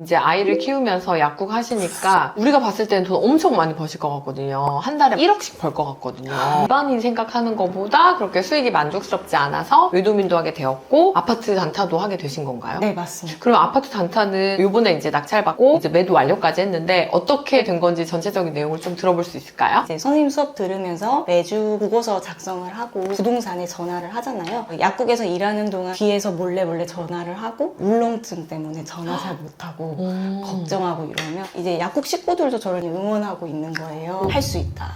이제 아이를 키우면서 약국 하시니까 우리가 봤을 때는 돈 엄청 많이 버실 것 같거든요. 한 달에 1억씩 벌 것 같거든요. 일반인 생각하는 것보다 그렇게 수익이 만족스럽지 않아서 외도민도 하게 되었고 아파트 단타도 하게 되신 건가요? 네, 맞습니다. 그럼 아파트 단타는 요번에 이제 낙찰받고 이제 매도 완료까지 했는데 어떻게 된 건지 전체적인 내용을 좀 들어볼 수 있을까요? 이제 선생님 수업 들으면서 매주 보고서 작성을 하고 부동산에 전화를 하잖아요. 약국에서 일하는 동안 뒤에서 몰래 몰래 전화를 하고 울렁증 때문에 전화 잘 못하고 음. 걱정하고 이러면 이제 약국 식구들도 저를 응원하고 있는 거예요. 할 수 있다.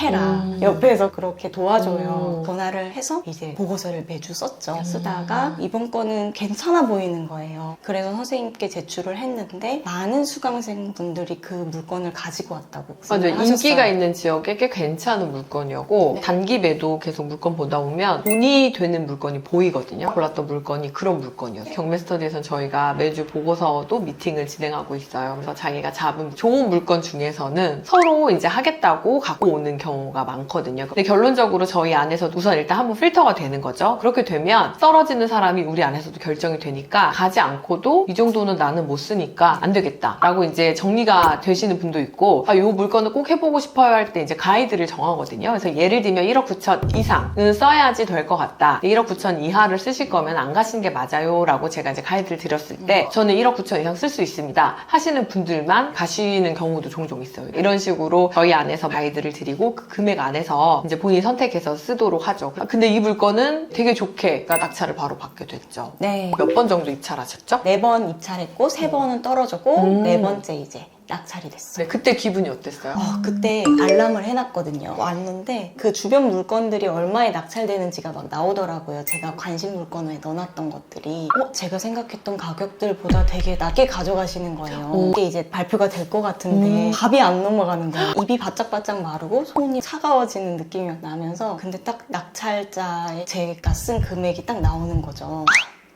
해라. 음. 옆에서 그렇게 도와줘요. 음. 전화를 해서 이제 보고서를 매주 썼죠. 쓰다가 이번 거는 괜찮아 보이는 거예요. 그래서 선생님께 제출을 했는데 많은 수강생분들이 그 물건을 가지고 왔다고 맞아요. 인기가. 있는 지역에 꽤 괜찮은 물건이었고 네. 단기 매도 계속 물건 보다 보면 돈이 되는 물건이 보이거든요. 골랐던 물건이 그런 물건이었어요. 경매 스터디에서는 저희가 매주 보고서도 미팅 을 진행하고 있어요. 그래서 자기가 잡은 좋은 물건 중에서는 서로 이제 하겠다고 갖고 오는 경우가 많거든요. 근데 결론적으로 저희 안에서 우선 일단 한번 필터가 되는 거죠. 그렇게 되면 떨어지는 사람이 우리 안에서도 결정이 되니까 가지 않고도 이 정도는 나는 못 쓰니까 안 되겠다 라고 이제 정리가 되시는 분도 있고 아, 요 물건을 꼭 해보고 싶어요 할 때 이제 가이드를 정하거든요. 그래서 예를 들면 1억 9천 이상은 써야지 될 것 같다. 1억 9천 이하를 쓰실 거면 안 가시는 게 맞아요. 라고 제가 이제 가이드를 드렸을 때 저는 1억 9천 이상 쓸 수 있습니다. 하시는 분들만 가시는 경우도 종종 있어요. 이런 식으로 저희 안에서 가이드를 드리고 그 금액 안에서 이제 본인이 선택해서 쓰도록 하죠. 아, 근데 이 물건은 되게 좋게 낙찰을 바로 받게 됐죠. 네. 몇 번 정도 입찰하셨죠? 네 번 입찰했고 세 번은 떨어졌고 음. 네 번째 이제 낙찰이 됐어요. 네, 그때 기분이 어땠어요? 어, 그때 알람을 해놨거든요. 왔는데 그 주변 물건들이 얼마에 낙찰되는지가 막 나오더라고요. 제가 관심 물건에 넣어놨던 것들이 어 제가 생각했던 가격들보다 되게 낮게 가져가시는 거예요. 오. 이게 이제 발표가 될 것 같은데 음. 밥이 안 넘어가는 거예요. 입이 바짝바짝 마르고 손이 차가워지는 느낌이 나면서 근데 딱 낙찰자에 제가 쓴 금액이 딱 나오는 거죠.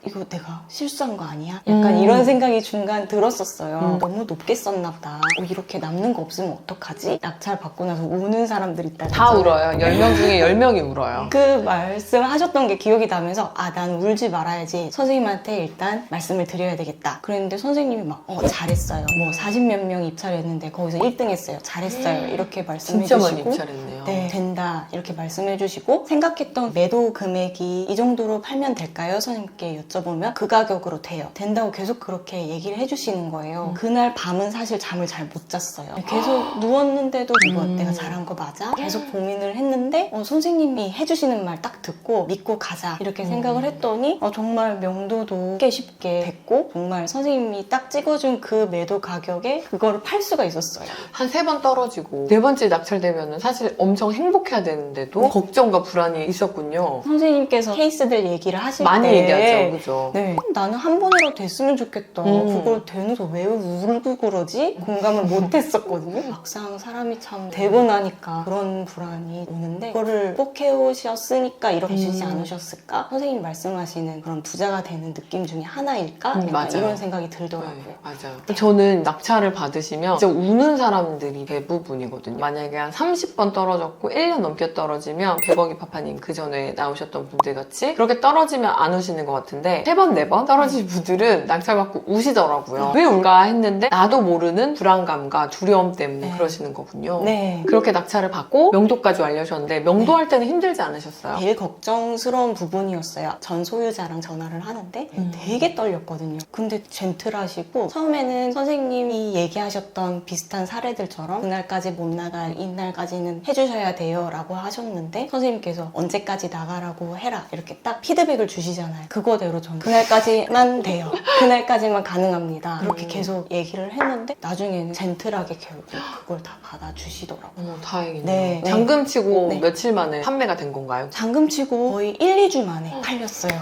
이거 내가 실수한 거 아니야? 약간 음. 이런 생각이 중간 들었었어요. 음. 너무 높게 썼나 보다. 어, 이렇게 남는 거 없으면 어떡하지? 낙찰 받고 나서 우는 사람들 있다. 다 울어요. 10명 중에 10명이 울어요. 그 말씀 하셨던 게 기억이 나면서 아, 난 울지 말아야지. 선생님한테 일단 말씀을 드려야 되겠다. 그랬는데 선생님이 막 어, 잘했어요. 뭐 40 몇 명 입찰했는데 거기서 1등 했어요. 잘했어요. 이렇게 말씀해 진짜 많이 주시고 입찰했네요. 네, 된다. 이렇게 말씀해 주시고 생각했던 매도 금액이 이 정도로 팔면 될까요? 선생님께 여쭤보면 그 가격으로 돼요. 된다고 계속 그렇게 얘기를 해 주시는 거예요. 그날 밤은 사실 잠을 잘 못 잤어요. 계속 누웠는데도 이거 음. 내가 잘한 거 맞아? 계속 고민을 했는데 어, 선생님이 해주시는 말 딱 듣고 믿고 가자 이렇게 음. 생각을 했더니 어, 정말 명도도 쉽게 쉽게 됐고 정말 선생님이 딱 찍어준 그 매도 가격에 그거를 팔 수가 있었어요. 한 세 번 떨어지고 네 번째 낙찰되면 사실 엄청 행복해야 되는데도 걱정과 불안이 있었군요. 선생님께서 케이스들 얘기를 하실 많이 때 얘기하죠. 그죠? 네. 나는 한 번이라도 됐으면 좋겠다. 음. 그걸 되면서 왜 울고 그러지? 공감을 못 했었거든요. 막상 사람이 참 되고 나니까 그런 불안이 오는데 그거를 꼭 해오셨으니까 이렇게 주지 음. 않으셨을까? 선생님 말씀하시는 그런 부자가 되는 느낌 중에 하나일까? 음, 맞아요. 이런 생각이 들더라고요. 네, 맞아요. 저는 낙찰을 받으시면 진짜 우는 사람들이 대부분이거든요. 만약에 한 30번 떨어 졌고 1년 넘게 떨어지면 100억이 파파님 그 전에 나오셨던 분들 같이 그렇게 떨어지면 안 우시는 것 같은데 3번, 4번 떨어진 분들은 낙찰받고 우시더라고요. 왜 울까 했는데 나도 모르는 불안감과 두려움 때문에 네. 그러시는 거군요. 네. 그렇게 낙찰을 받고 명도까지 완료하셨는데 명도할 때는 힘들지 않으셨어요? 제일 걱정스러운 부분이었어요. 전 소유자랑 전화를 하는데 음. 되게 떨렸거든요. 근데 젠틀하시고 처음에는 선생님이 얘기하셨던 비슷한 사례들처럼 그날까지 못 나갈 이날까지는 해 주셔야 돼요 라고 하셨는데 선생님께서 언제까지 나가라고 해라 이렇게 딱 피드백을 주시잖아요. 그거대로 저는 그날까지만 돼요. 그날까지만 가능합니다. 그렇게 음. 계속 얘기를 했는데 나중에는 젠틀하게 결국 그걸 다 받아주시더라고요. 어머, 다행이네요. 네. 잠금 치고 네. 며칠 만에 판매가 된 건가요? 잠금 치고 거의 1, 2주 만에 팔렸어요.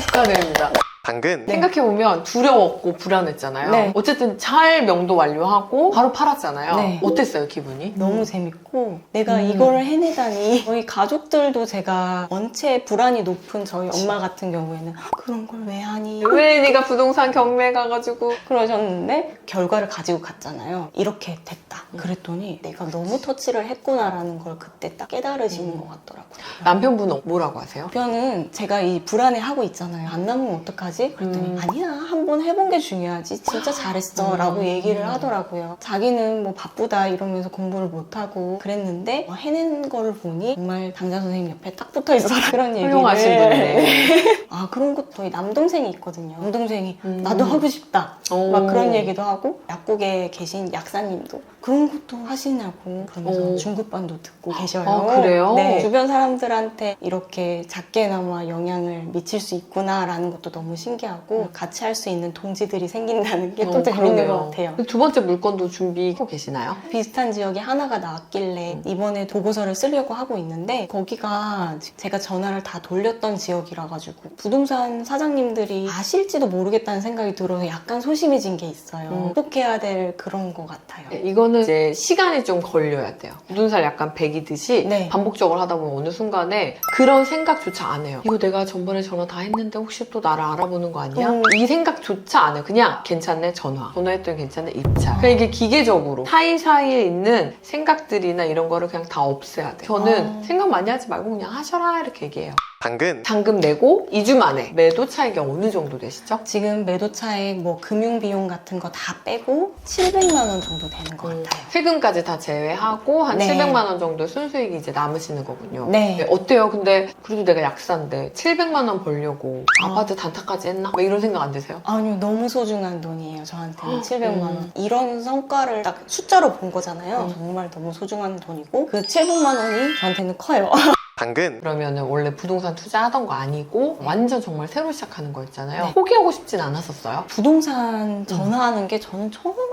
축하드립니다. 당근 네. 생각해보면 두려웠고 불안했잖아요. 네. 어쨌든 잘 명도 완료하고 바로 팔았잖아요. 네. 어땠어요, 기분이? 너무 재밌고 않고 내가 음. 이거를 해내다니 저희 가족들도 제가 원체 불안이 높은 저희 엄마 같은 경우에는 그런 걸 왜 하니 왜 네가 부동산 경매 가가지고 그러셨는데 결과를 가지고 갔잖아요. 이렇게 됐다. 음. 그랬더니 내가 너무 터치를 했구나라는 걸 그때 딱 깨달으시는 음. 것 같더라고요. 남편분은 뭐라고 하세요? 남편은 제가 이 불안해 하고 있잖아요. 안 나면 어떡하지? 그랬더니 음. 아니야 한 번 해본 게 중요하지. 진짜 잘했어. 라고 음. 얘기를 하더라고요. 자기는 뭐 바쁘다 이러면서 공부를 못하고 그랬는데 뭐 해낸 거를 보니 정말 당자 선생님 옆에 딱 붙어 있어라. 그런 얘기를 훌륭하신 분이네. 아 그런 것도 저희 남동생이 있거든요. 남동생이 음. 나도 하고 싶다. 오. 막 그런 얘기도 하고 약국에 계신 약사님도 그런 것도 하시냐고 그러면서 오. 중급반도 듣고 계셔요. 아, 그래요? 네. 주변 사람들한테 이렇게 작게나마 영향을 미칠 수 있구나라는 것도 너무 신기하고 같이 할 수 있는 동지들이 생긴다는 게 또 어, 재밌는 그러네요. 것 같아요. 두 번째 물건도 준비하고 계시나요? 비슷한 지역이 하나가 나왔길래 이번에 보고서를 쓰려고 하고 있는데 거기가 제가 전화를 다 돌렸던 지역이라 가지고 부동산 사장님들이 아실지도 모르겠다는 생각이 들어서 약간 소심해진 게 있어요. 음. 극복해야 될 그런 것 같아요. 네, 이 거는 이제 시간이 좀 걸려야 돼요. 눈살 약간 배기듯이 네. 반복적으로 하다 보면 어느 순간에 그런 생각조차 안 해요. 이거 내가 전번에 전화 다 했는데 혹시 또 나를 알아보는 거 아니야? 음. 이 생각조차 안 해요. 그냥 괜찮네 전화. 전화했더니 괜찮네 입차. 아. 그냥 이게 기계적으로 사이사이에 있는 생각들이나 이런 거를 그냥 다 없애야 돼요. 저는 아. 생각 많이 하지 말고 그냥 하셔라 이렇게 얘기해요. 당근 잔금 내고 2주 만에 매도 차익이 어느 정도 되시죠? 지금 매도 차액 뭐 금융 비용 같은 거 다 빼고 700만 원 정도 되는 것 음, 같아요. 세금까지 다 제외하고 한 네. 700만 원 정도 순수익이 이제 남으시는 거군요. 네. 어때요? 근데 그래도 내가 약사인데 700만 원 벌려고 아. 아파트 단타까지 했나? 막 이런 생각 안 드세요? 아니요, 너무 소중한 돈이에요, 저한테는. 700만 원. 음. 이런 성과를 딱 숫자로 본 거잖아요. 음. 정말 너무 소중한 돈이고, 그 700만 원이 저한테는 커요. 당근 그러면은 원래 부동산 투자하던 거 아니고 완전 정말 새로 시작하는 거였잖아요. 포기하고 싶진 않았었어요. 부동산 전화하는 게 저는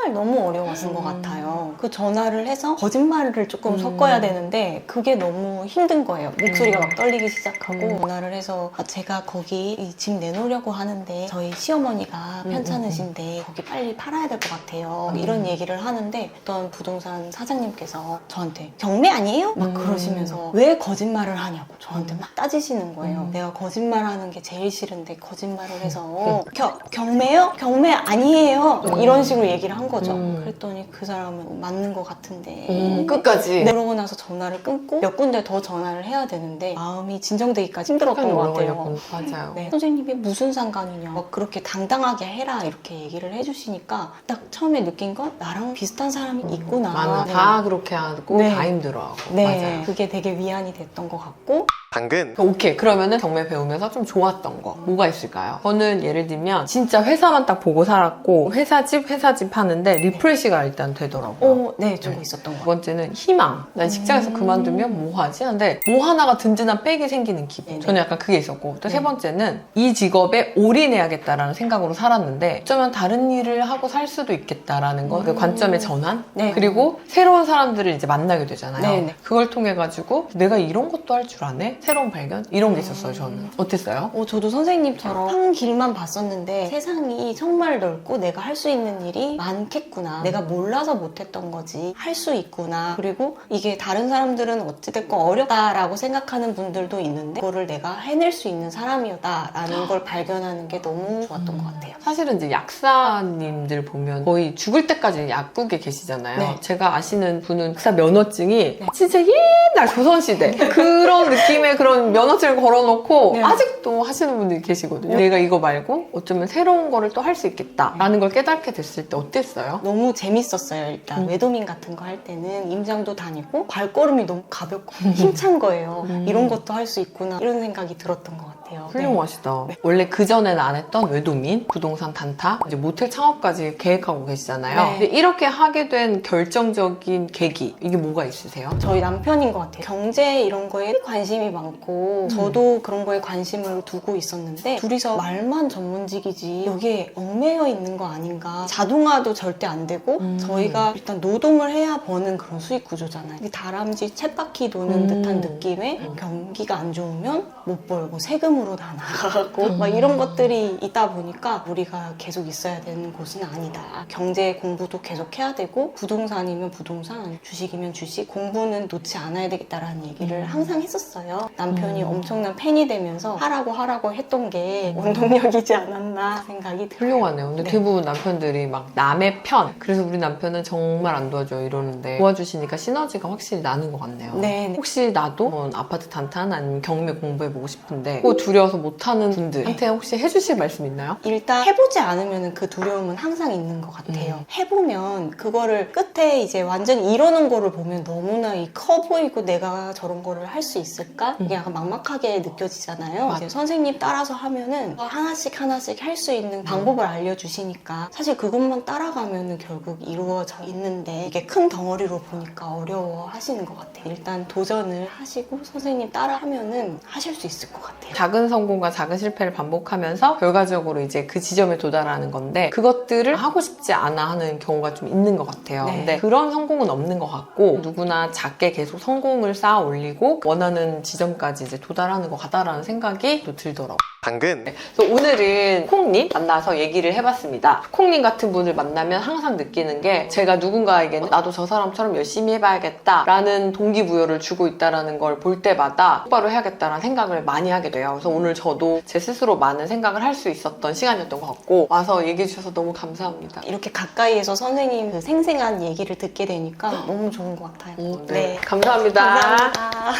정말 너무 어려웠던 것 음. 같아요. 그 전화를 해서 거짓말을 조금 음. 섞어야 되는데 그게 너무 힘든 거예요. 목소리가 음. 막 떨리기 시작하고 음. 전화를 해서 아, 제가 거기 이 집 내놓으려고 하는데 저희 시어머니가 음, 편찮으신데 거기 빨리 팔아야 될 것 같아요. 음. 이런 얘기를 하는데 어떤 부동산 사장님께서 저한테 경매 아니에요? 막 음. 그러시면서 왜 거짓말을 하냐고 저한테 막 따지시는 거예요. 음. 내가 거짓말하는 게 제일 싫은데 거짓말을 해서 겨- 경매요? 경매 아니에요? 음. 이런 식으로 얘기를 한 거 죠. 음. 그랬더니 그 사람은 맞는 것 같은데 음, 끝까지. 네, 그러고 나서 전화를 끊고 몇 군데 더 전화를 해야 되는데 마음이 진정되기까지 힘들었던 것 같아요. 맞아요. 네. 선생님이 무슨 상관이냐 막 그렇게 당당하게 해라 이렇게 얘기를 해주시니까 딱 처음에 느낀 건 나랑 비슷한 사람이 있구나 많아. 네. 다 그렇게 하고 네. 다 힘들어하고. 네, 맞아요. 그게 되게 위안이 됐던 것 같고 당근 오케이. 그러면은 경매 배우면서 좀 좋았던 거 뭐가 있을까요? 저는 예를 들면 진짜 회사만 딱 보고 살았고 회사 집 회사 집 하는데 리프레시가 일단 되더라고요. 어, 네, 좀 네. 있었던 것 두. 번째는 희망. 난 직장에서 음. 그만두면 뭐 하지? 근데 뭐 하나가 든든한 백이 생기는 기분. 네네. 저는 약간 그게 있었고. 또세 네. 번째는 이 직업에 올인해야겠다라는 생각으로 살았는데 어쩌면 다른 일을 하고 살 수도 있겠다라는 거. 그 음. 관점의 전환. 네. 그리고 새로운 사람들을 이제 만나게 되잖아요. 네네. 그걸 통해 가지고 내가 이런 것도 할 줄 아네? 새로운 발견? 이런 게 있었어요, 음. 저는. 어땠어요? 어, 저도 선생님처럼 한 길만 봤었는데 세상이 정말 넓고 내가 할 수 있는 일이 많 겠구나. 내가 몰라서 못했던 거지. 할 수 있구나. 그리고 이게 다른 사람들은 어찌됐건 어렵다라고 생각하는 분들도 있는데 그거를 내가 해낼 수 있는 사람이었다라는 걸 발견하는 게 너무 좋았던 것 같아요. 사실은 이제 약사님들 보면 거의 죽을 때까지 약국에 계시잖아요. 네. 제가 아시는 분은 약사 면허증이 진짜 옛날 조선시대 그런 느낌의 그런 면허증을 걸어놓고 네. 아직도 하시는 분들이 계시거든요. 내가 이거 말고 어쩌면 새로운 거를 또 할 수 있겠다라는 걸 깨닫게 됐을 때 어땠어요? 너무 재밌었어요. 일단 음. 외도민 같은 거 할 때는 임장도 다니고 발걸음이 너무 가볍고 힘찬 거예요. 음. 이런 것도 할 수 있구나 이런 생각이 들었던 것 같아요. 네. 훌륭하시다. 원래 그전에는 안 했던 외도민, 부동산 단타, 이제 모텔 창업까지 계획하고 계시잖아요. 네. 이렇게 하게 된 결정적인 계기, 이게 뭐가 있으세요? 저희 남편인 것 같아요. 경제 이런 거에 관심이 많고 음. 저도 그런 거에 관심을 두고 있었는데 둘이서 말만 전문직이지 여기에 얽매여 있는 거 아닌가. 자동화도 절대 안 되고 음. 저희가 일단 노동을 해야 버는 그런 수익 구조잖아요. 다람쥐 쳇바퀴 도는 음. 듯한 느낌에 음. 경기가 안 좋으면 못 벌고 세금 시험으로 다 나가고 막 이런 것들이 있다 보니까 우리가 계속 있어야 되는 곳은 아니다. 경제 공부도 계속 해야 되고 부동산이면 부동산, 주식이면 주식, 공부는 놓지 않아야 되겠다라는 얘기를 항상 했었어요. 남편이 음. 엄청난 팬이 되면서 하라고 하라고 했던 게 원동력이지 않았나 생각이 들어요. 훌륭하네요. 근데 네. 대부분 남편들이 막 남의 편. 그래서 우리 남편은 정말 안 도와줘요 이러는데 도와주시니까 시너지가 확실히 나는 것 같네요. 네, 네. 혹시 나도 뭐 아파트 단탄 아니면 경매 공부해보고 싶은데 그거 두려워서 못하는 분들한테 혹시 해주실 말씀 있나요? 일단 해보지 않으면 그 두려움은 항상 있는 것 같아요. 해보면 그거를 끝에 이제 완전히 이러는 거를 보면 너무나 이 커 보이고 내가 저런 거를 할 수 있을까? 이게 약간 막막하게 느껴지잖아요. 이제 선생님 따라서 하면은 하나씩 하나씩 할 수 있는 방법을 알려주시니까 사실 그것만 따라가면은 결국 이루어져 있는데 이게 큰 덩어리로 보니까 어려워 하시는 것 같아요. 일단 도전을 하시고 선생님 따라하면은 하실 수 있을 것 같아요. 작은 성공과 작은 실패를 반복하면서 결과적으로 이제 그 지점에 도달하는 건데 그것들을 하고 싶지 않아 하는 경우가 좀 있는 것 같아요. 네. 근데 그런 성공은 없는 것 같고 누구나 작게 계속 성공을 쌓아 올리고 원하는 지점까지 이제 도달하는 것 같다라는 생각이 또 들더라고요. 당근 그래서 오늘은 콩님 만나서 얘기를 해봤습니다. 콩님 같은 분을 만나면 항상 느끼는 게 제가 누군가에게 나도 저 사람처럼 열심히 해봐야겠다라는 동기부여를 주고 있다라는 걸 볼 때마다 똑바로 해야겠다라는 생각을 많이 하게 돼요. 그래서 오늘 저도 제 스스로 많은 생각을 할 수 있었던 시간이었던 것 같고 와서 얘기해 주셔서 너무 감사합니다. 이렇게 가까이에서 선생님 그 생생한 얘기를 듣게 되니까 너무 좋은 것 같아요. 네. 감사합니다. 감사합니다.